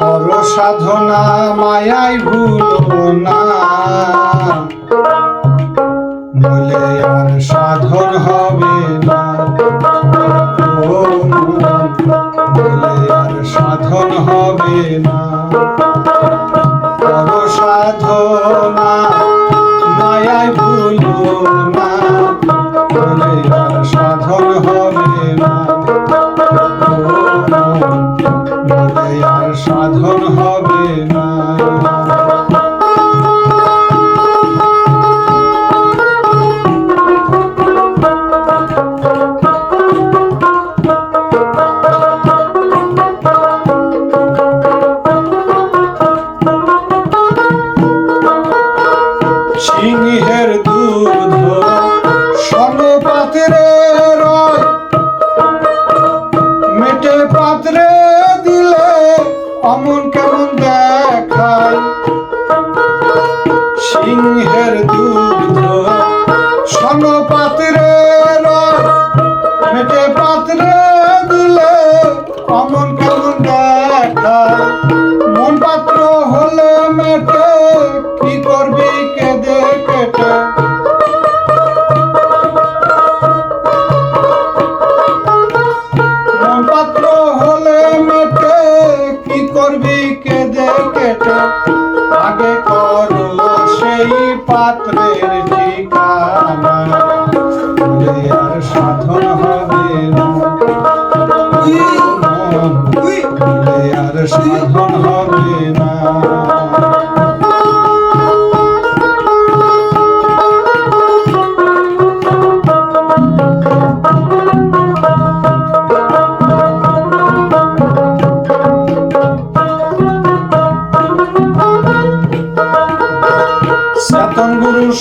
কর সাধনা মায়াই ভুলো না। বলে আর সাধন হবে না। করবি কেঁদে কেটে আগে করো সেই পাত্রের ঠিকানা।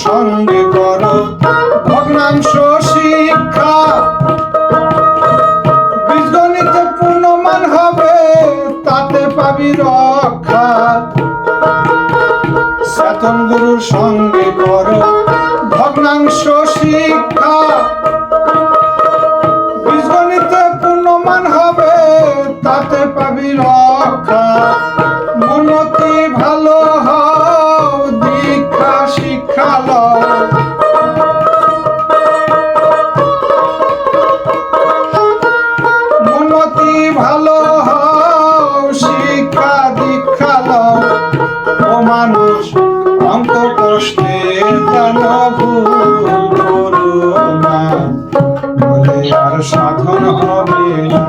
সঙ্গে কর। ভগ্নাংশ শিক্ষা। বীজগণিত পূর্ণমান হবে, তাতে পাবি রক্ষা। চেতন গুরুর সঙ্গে কর। ভগ্নাংশ শিক্ষা। বীজগণিত পূর্ণমান হবে, তাতে পাবি রক্ষা। মানুষ অঙ্ক কষ্টে যেন ভুল করো না। সাধন হবে না।